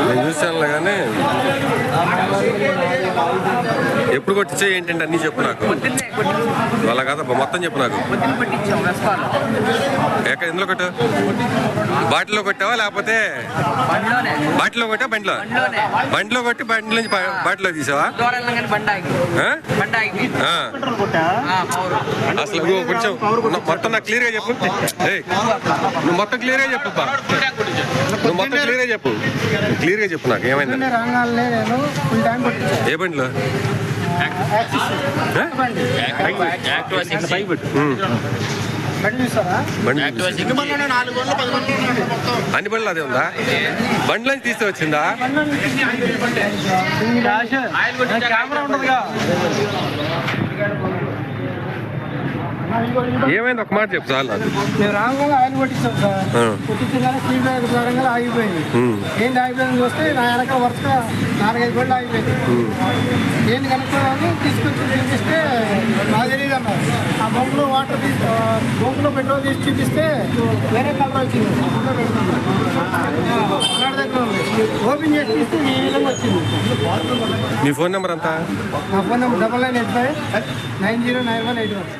నేను చూశానులే కానీ ఎప్పుడు కొట్టించే ఏంటంటే అన్నీ చెప్పు నాకు. వాళ్ళ కదా మొత్తం చెప్పు నాకు. ఎక్కడ ఎందులో కొట్టు? బాటిల్లో కొట్టావా? లేకపోతే బాటిలో కొట్టా బండిలో? బండిలో కొట్టి బండి నుంచి బా- బాటిలో తీసావా. అసలు నువ్వు కొంచెం నువ్వు మొత్తం నాకు క్లియర్గా చెప్పు. ఏయ్, నువ్వు మొత్తం క్లియర్గా చెప్పు. నువ్వు మొత్తం క్లియర్గా చెప్పు. క్లియర్గా చెప్పు నాకు ఏమైంది? ఏ బండిలో? ఏ? అన్ని బండ్లు అదే ఉందా? బండ్ల నుంచి తీస్తే వచ్చిందా ఏమైంది? ఒక మాట చెప్పు చాలు. నాకు మేము రాగానే ఆయిల్ కొట్టించాం సార్. ఆ. కొట్టించగానే స్పీడ్ బ్రేకర్ రాగానే ఆగిపోయింది. ఏంటి ఆగిపోయింది చూస్తే నా వెనక వరుసగా నాలుగైదు బండ్లు ఆగిపోయింది ఏంటి కనుక్కోవాలని తీసుకొచ్చి చూపిస్తే నాకు తెలియదు అన్నారు. బొమ్మలో వాటర్ తీసి బొమ్మలో పెట్రోల్ తీసి చూపిస్తే వేరే కలర్ వచ్చింది. ఓపెన్ చేసి తీస్తే ఈ విధంగా వచ్చింది. నీ ఫోన్ నెంబర్ అంతా నా phone number double nine eight five nine zero nine one eight one.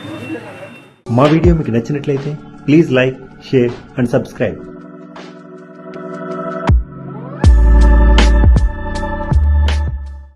మా వీడియో మీకు నచ్చినట్లయితే please like share and subscribe.